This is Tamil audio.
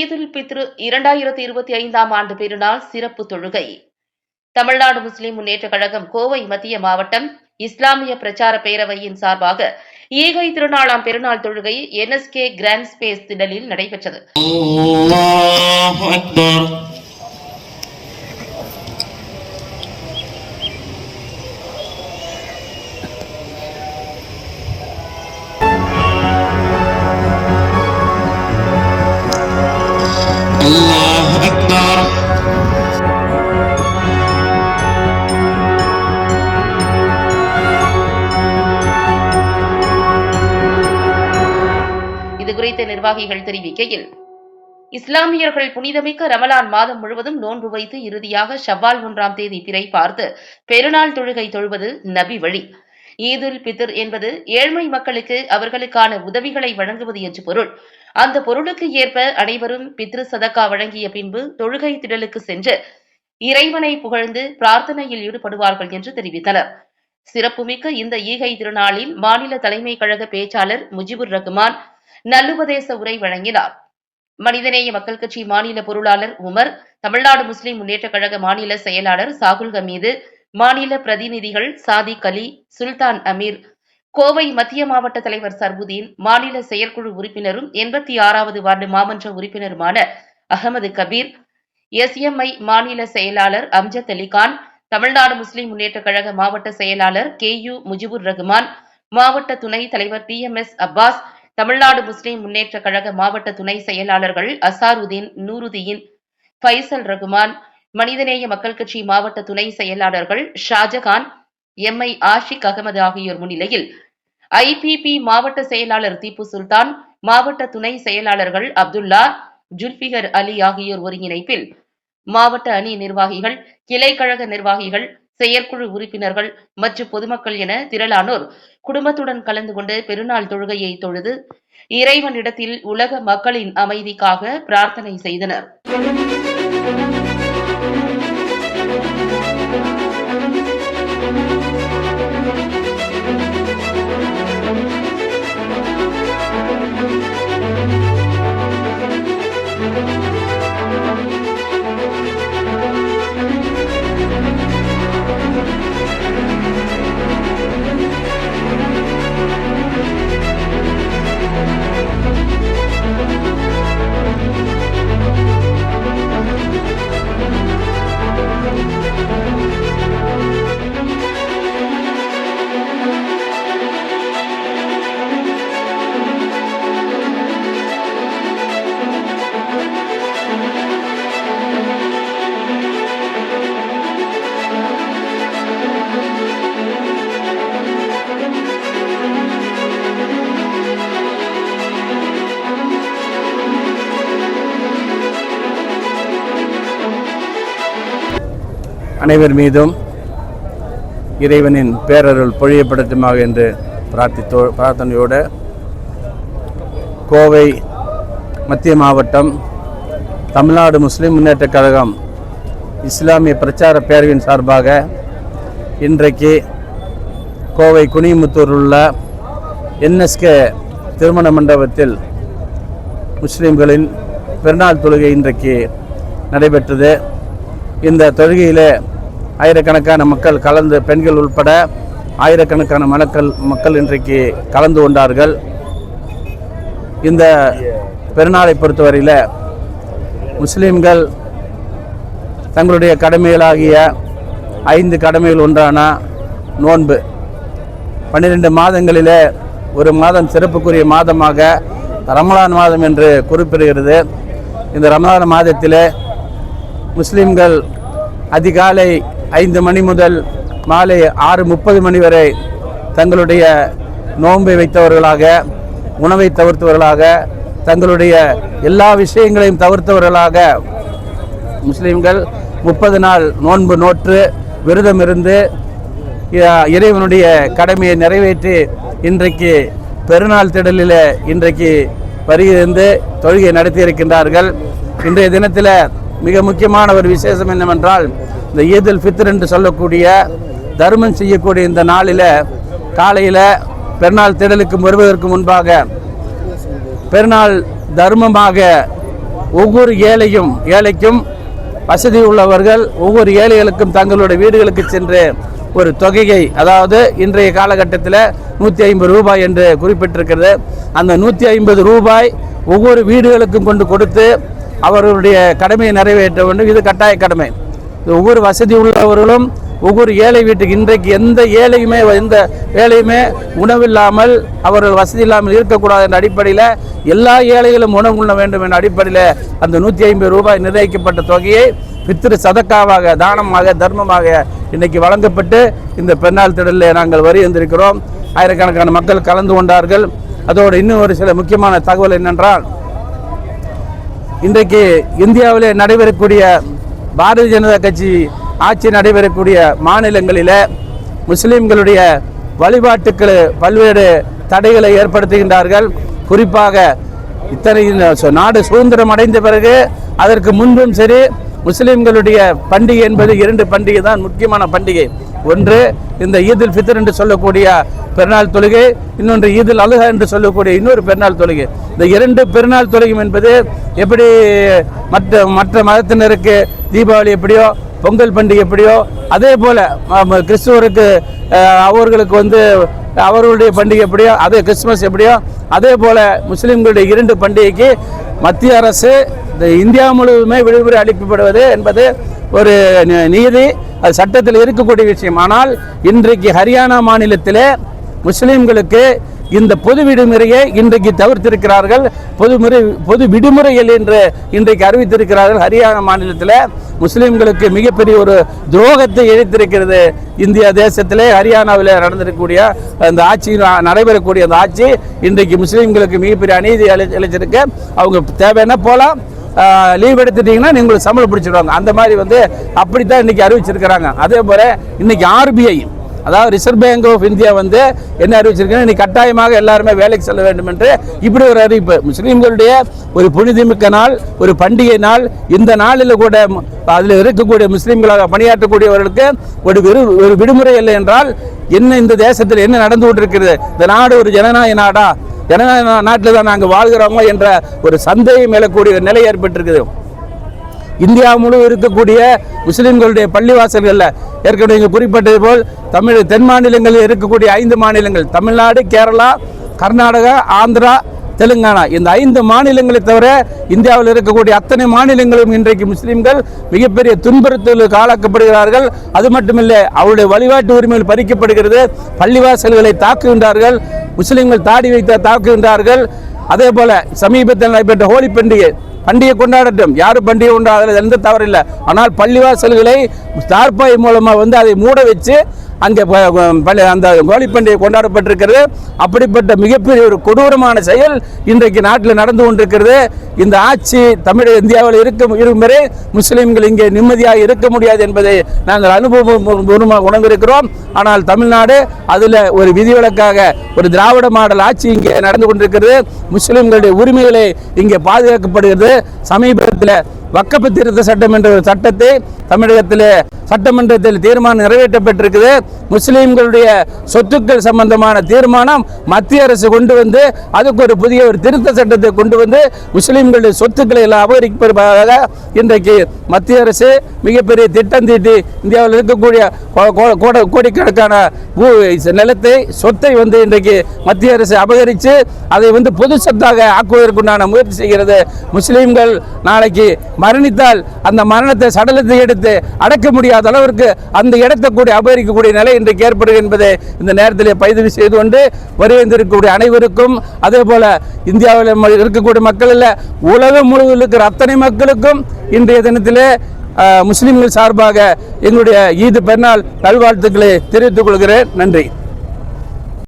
ஈதுல் பித்ரு இரண்டாயிரத்தி இருபத்தி ஐந்தாம் ஆண்டு பெருநாள் சிறப்பு தொழுகை. தமிழ்நாடு முஸ்லிம் முன்னேற்றக் கழகம் கோவை மத்திய மாவட்டம் இஸ்லாமிய பிரச்சார பேரவையின் சார்பாக ஈகை திருநாளாம் பெருநாள் தொழுகை என்எஸ்கே கிராண்ட் ஸ்பேஸ் திடலில் நடைபெற்றது. நிர்வாகிகள் தெரிவிக்கையில் இஸ்லாமியர்கள் புனிதமிக்க ரமலான் மாதம் முழுவதும் நோன்பு வைத்து இறுதியாக ஷவ்வால் ஒன்றாம் தேதி பிறை பார்த்து பெருநாள் தொழுகை தொழுவது நபி வழி. ஈதுல் பித்ர் என்பது ஏழ்மை மக்களுக்கு அவர்களுக்கான உதவிகளை வழங்குவது என்று பொருள். அந்த பொருளுக்கு ஏற்ப அனைவரும் பித்ரு சதக்கா வழங்கிய பின்பு தொழுகை திடலுக்கு சென்று இறைவனை புகழ்ந்து பிரார்த்தனையில் ஈடுபடுவார்கள் என்று தெரிவித்தனர். சிறப்புமிக்க இந்த ஈகை திருநாளில் மாநில தலைமை கழக பேச்சாளர் முஜிபுர் ரஹ்மான் நல்லுபதேச உரை வழங்கினார். மனிதநேய மக்கள் கட்சி மாநில பொருளாளர் உமர் தமிழ்நாடு முஸ்லிம் முன்னேற்றக் கழக மாநில செயலாளர் சாகுல் ஹமீது மாநில பிரதிநிதிகள் சாதிக் அலி சுல்தான் அமீர் கோவை மத்திய மாவட்ட தலைவர் சர்புதீன் மாநில செயற்குழு உறுப்பினரும் எண்பத்தி ஆறாவது வார்டு மாமன்ற உறுப்பினருமான அகமது கபீர் எஸ்எம்ஐ மாநில செயலாளர் அம்ஜத் அலிகான் தமிழ்நாடு முஸ்லிம் முன்னேற்றக் கழக மாவட்ட செயலாளர் கே யு முஜிபுர் ரஹ்மான் மாவட்ட துணைத் தலைவர் T M S Abbas Tamil Nadu Muslim முன்னேற்றக் கழக மாவட்ட துணை செயலாளர்கள் அசாருதீன் நூருதீன் ஃபைசல் ரகுமான் மனிதநேய மக்கள் கட்சி மாவட்ட துணை செயலாளர்கள் ஷாஜகான் எம் ஐ ஆஷிக் அகமது ஆகியோர் முன்னிலையில் ஐபிபி மாவட்ட செயலாளர் தீபு சுல்தான் மாவட்ட துணை செயலாளர்கள் அப்துல்லா ஜுல்பிகர் அலி ஆகியோர் ஒருங்கிணைப்பில் மாவட்ட அணி நிர்வாகிகள் கிளை கழக நிர்வாகிகள் செயற்குழு உறுப்பினர்கள் மற்றும் பொதுமக்கள் என திரளானோர் குடும்பத்துடன் கலந்து கொண்டு பெருநாள் தொழுகையை தொழுது இறைவனிடத்தில் உலக மக்களின் அமைதிக்காக பிரார்த்தனை செய்தனர். அனைவர் மீதும் இறைவனின் பேரருள் பொழியப்படட்டுமாக என்று பிரார்த்தித்தோ பிரார்த்தனையோடு கோவை மத்திய மாவட்டம் தமிழ்நாடு முஸ்லீம் முன்னேற்றக் கழகம் இஸ்லாமிய பிரச்சார பேரவையின் சார்பாக இன்றைக்கு கோவை குனிமுத்தூரில் உள்ள என்எஸ்கே திருமண மண்டபத்தில் முஸ்லீம்களின் பெருநாள் தொழுகை இன்றைக்கு நடைபெற்றது. இந்த தொழுகையில் ஆயிரக்கணக்கான மக்கள் கலந்து பெண்கள் உட்பட ஆயிரக்கணக்கான மக்கள் மக்கள் இன்றைக்கு கலந்து கொண்டார்கள். இந்த பெருநாளை பொறுத்தவரையில் முஸ்லீம்கள் தங்களுடைய கடமைகளாகிய ஐந்து கடமைகள் ஒன்றான நோன்பு. பன்னிரெண்டு மாதங்களிலே ஒரு மாதம் சிறப்புக்குரிய மாதமாக ரமலான் மாதம் என்று குறிப்பிடுகிறது. இந்த ரமலான் மாதத்திலே முஸ்லீம்கள் அதிகாலை ஐந்து மணி முதல் மாலை ஆறு முப்பது மணி வரை தங்களுடைய நோன்பை வைத்தவர்களாக உணவை தவிர்த்தவர்களாக தங்களுடைய எல்லா விஷயங்களையும் தவிர்த்தவர்களாக முஸ்லீம்கள் முப்பது நாள் நோன்பு நோற்று விரதம் இருந்து இறைவனுடைய கடமையை நிறைவேற்றி இன்றைக்கு பெருநாள் திடலில் இன்றைக்கு வருகிறது தொழுகை நடத்தி இருக்கின்றார்கள் இன்றைய தினத்தில் மிக முக்கியமான ஒரு விசேஷம் என்னவென்றால் இந்த ஈதுல் ஃபித்ர் என்று சொல்லக்கூடிய தர்மம் செய்யக்கூடிய இந்த நாளில் காலையில் பெருநாள் திடலுக்கு வருவதற்கு முன்பாக பெருநாள் தர்மமாக ஒவ்வொரு ஏழையும் ஏழைக்கும் வசதி உள்ளவர்கள் ஒவ்வொரு ஏழைகளுக்கும் தங்களுடைய வீடுகளுக்கு சென்று ஒரு தொகையை அதாவது இன்றைய காலகட்டத்தில் நூற்றி ஐம்பது ரூபாய் என்று குறிப்பிட்டிருக்கிறது. அந்த நூற்றி ஐம்பது ரூபாய் ஒவ்வொரு வீடுகளுக்கும் கொண்டு கொடுத்து அவர்களுடைய கடமையை நிறைவேற்ற வேண்டும். இது கட்டாய கடமை. ஒவ்வொரு வசதி உள்ளவர்களும் ஒவ்வொரு ஏழை வீட்டுக்கு இன்றைக்கு எந்த ஏழையுமே எந்த வேலையுமே உணவில்லாமல் அவர்கள் வசதி இல்லாமல் இருக்கக்கூடாது என்ற அடிப்படையில் எல்லா ஏழைகளும் உணவு உண்ண வேண்டும் என்ற அடிப்படையில் அந்த நூற்றி ஐம்பது ரூபாய் நிர்ணயிக்கப்பட்ட தொகையை பித்திரு சதக்காவாக தானமாக தர்மமாக இன்னைக்கு வழங்கப்பட்டு இந்த பெண்ணால் திடலில் நாங்கள் வரி வந்திருக்கிறோம் ஆயிரக்கணக்கான மக்கள் கலந்து கொண்டார்கள். அதோடு இன்னும் ஒரு சில முக்கியமான தகவல் என்னென்றால் இன்றைக்கு இந்தியாவிலே நடைபெறக்கூடிய பாரதிய ஜனதா கட்சி ஆட்சி நடைபெறக்கூடிய மாநிலங்களில் முஸ்லீம்களுடைய வழிபாட்டுக்கு பல்வேறு தடைகளை ஏற்படுத்துகின்றார்கள். குறிப்பாக இத்தனை நாடு சுதந்திரம் அடைந்த பிறகு அதற்கு முன்பும் சரி முஸ்லீம்களுடைய பண்டிகை என்பது இரண்டு பண்டிகை தான் முக்கியமான பண்டிகை. ஒன்று இந்த ஈதில் ஃபித்தர் என்று சொல்லக்கூடிய பெருநாள் தொழுகை இன்னொன்று ஈதில் அலுகா என்று சொல்லக்கூடிய இன்னொரு பெருநாள் தொழுகை. இந்த இரண்டு பெருநாள் தொழுகையும் என்பது எப்படி மற்ற மற்ற மதத்தினருக்கு தீபாவளி எப்படியோ பொங்கல் பண்டிகை எப்படியோ அதே போல் கிறிஸ்துவருக்கு அவர்களுக்கு வந்து அவர்களுடைய பண்டிகை எப்படியோ அதே கிறிஸ்மஸ் எப்படியோ அதே போல் முஸ்லீம்களுடைய இரண்டு பண்டிகைக்கு மத்திய அரசு இந்த இந்தியா முழுவதுமே விடுமுறை அளிக்கப்படுவது என்பது ஒரு நீதி அது சட்டத்தில் இருக்கக்கூடிய விஷயம். ஆனால் இன்றைக்கு ஹரியானா மாநிலத்திலே முஸ்லீம்களுக்கு இந்த பொது விடுமுறையை இன்றைக்கு தவிர்த்திருக்கிறார்கள். பொதுமுறை பொது விடுமுறைகள் என்று இன்றைக்கு அறிவித்திருக்கிறார்கள். ஹரியானா மாநிலத்தில் முஸ்லீம்களுக்கு மிகப்பெரிய ஒரு துரோகத்தை இழைத்திருக்கிறது இந்தியா தேசத்திலே. ஹரியானாவில் நடந்திருக்கக்கூடிய அந்த ஆட்சி நடைபெறக்கூடிய அந்த ஆட்சி இன்றைக்கு முஸ்லீம்களுக்கு மிகப்பெரிய அநீதி அழி- இழைச்சிருக்கு அவங்க தேவைன்னா போகலாம் லீவ் எடுத்துட்டீங்கன்னா நீங்களுக்கு சம்பளம் பிடிச்சிடுவாங்க. அந்த மாதிரி வந்து அப்படி தான் இன்னைக்கு அறிவிச்சிருக்கிறாங்க. அதே போல் இன்றைக்கி ஆர்பிஐ அதாவது ரிசர்வ் பேங்க் ஆஃப் இந்தியா வந்து என்ன அறிவிச்சிருக்கீங்க நீ கட்டாயமாக எல்லாருமே வேலைக்கு செல்ல வேண்டும் என்று இப்படி ஒரு அறிவிப்பு. முஸ்லீம்களுடைய ஒரு புனிதமிக்க நாள் ஒரு பண்டிகை நாள் இந்த நாளில் கூட அதில் இருக்கக்கூடிய முஸ்லீம்களாக பணியாற்றக்கூடியவர்களுக்கு ஒரு விரு ஒரு விடுமுறை இல்லை என்றால் என்ன இந்த தேசத்தில் என்ன நடந்து கொண்டிருக்கிறது? இந்த நாடு ஒரு ஜனநாயக நாடா? ஜனநாயக நாட்டில் தான் நாங்கள் வாழ்கிறோமோ என்ற ஒரு சந்தேகம் எழக்கூடிய ஒரு நிலை ஏற்பட்டிருக்குது. இந்தியா முழு இருக்கக்கூடிய முஸ்லீம்களுடைய பள்ளிவாசல்களில் ஏற்கனவே இங்கே குறிப்பிட்டது போல் தமிழ் தென் மாநிலங்களில் இருக்கக்கூடிய ஐந்து மாநிலங்கள். தமிழ்நாடு கேரளா கர்நாடகா ஆந்திரா தெலுங்கானா. இந்த ஐந்து மாநிலங்களை தவிர இந்தியாவில் இருக்கக்கூடிய அத்தனை மாநிலங்களும் இன்றைக்கு முஸ்லீம்கள் மிகப்பெரிய துன்புறுத்தலுக்கு ஆளாக்கப்படுகிறார்கள் அது மட்டுமில்லை அவருடைய வழிபாட்டு உரிமைகள் பறிக்கப்படுகிறது. பள்ளிவாசல்களை தாக்குகின்றார்கள். முஸ்லீம்கள் தாடி வைத்து தாக்குகின்றார்கள். அதே போல சமீபத்தில் நடைபெற்ற ஹோலி பண்டிகை பண்டிகை கொண்டாடட்டும். யாரும் பண்டிகை கொண்டாடுறது எந்த தவறில்லை. ஆனால் பள்ளிவாசல்களை தார்பாய் மூலமாக வந்து அதை மூட வச்சு அங்கே பள்ளி அந்த ஹோலி பண்டிகை கொண்டாடப்பட்டிருக்கிறது. அப்படிப்பட்ட மிகப்பெரிய ஒரு கொடூரமான செயல் இன்றைக்கு நாட்டில் நடந்து கொண்டிருக்கிறது. இந்த ஆட்சி தமிழ் இந்தியாவில் இருக்க இருக்கும் வரை முஸ்லீம்கள் இங்கே நிம்மதியாக இருக்க முடியாது என்பதை நாங்கள் அனுபவபூர்வமாக உணர்ந்திருக்கிறோம். ஆனால் தமிழ்நாடு அதில் ஒரு விதிவிலக்காக ஒரு திராவிட மாடல் ஆட்சி இங்கே நடந்து கொண்டிருக்கிறது. முஸ்லீம்களுடைய உரிமைகளை இங்கே பாதுகாக்கப்படுகிறது. சமீபத்தில் வக்கப்பு திருத்த சட்டம் என்ற ஒரு சட்டத்தை தமிழகத்தில் சட்டமன்றத்தில் தீர்மானம் நிறைவேற்றப்பட்டிருக்குது. முஸ்லீம்களுடைய சொத்துக்கள் சம்பந்தமான தீர்மானம் மத்திய அரசு கொண்டு வந்து அதுக்கு ஒரு புதிய ஒரு திருத்த சட்டத்தை கொண்டு வந்து முஸ்லீம்களுடைய சொத்துக்களை எல்லாம் அபகரிப்பதற்காக இன்றைக்கு மத்திய அரசு மிகப்பெரிய திட்டம் தீட்டி இந்தியாவில் இருக்கக்கூடிய கோடிக்கணக்கான பூ நிலத்தை சொத்தை வந்து இன்றைக்கு மத்திய அரசு அபகரித்து அதை வந்து பொது சொத்தாக ஆக்குவதற்குண்டான முயற்சி செய்கிறது. முஸ்லீம்கள் நாளைக்கு மரணித்தால் அந்த மரணத்தை சடலத்தை எடுத்து அடக்க முடியாத அளவிற்கு அந்த இடத்தை கூட அபகரிக்கக்கூடிய நிலை இன்றைக்கு ஏற்படும் என்பதை இந்த நேரத்தில் பதிவு செய்து கொண்டு வருகின்றிருக்கக்கூடிய அனைவருக்கும் அதே போல இந்தியாவில் இருக்கக்கூடிய மக்கள் உலகம் முழுவதும் இருக்கிற அத்தனை மக்களுக்கும் இன்றைய தினத்திலே முஸ்லீம்கள் முஸ்லிம்கள் சார்பாக எங்களுடைய ஈது பெருநாள் நல்வாழ்த்துக்களை தெரிவித்துக் கொள்கிறேன். நன்றி.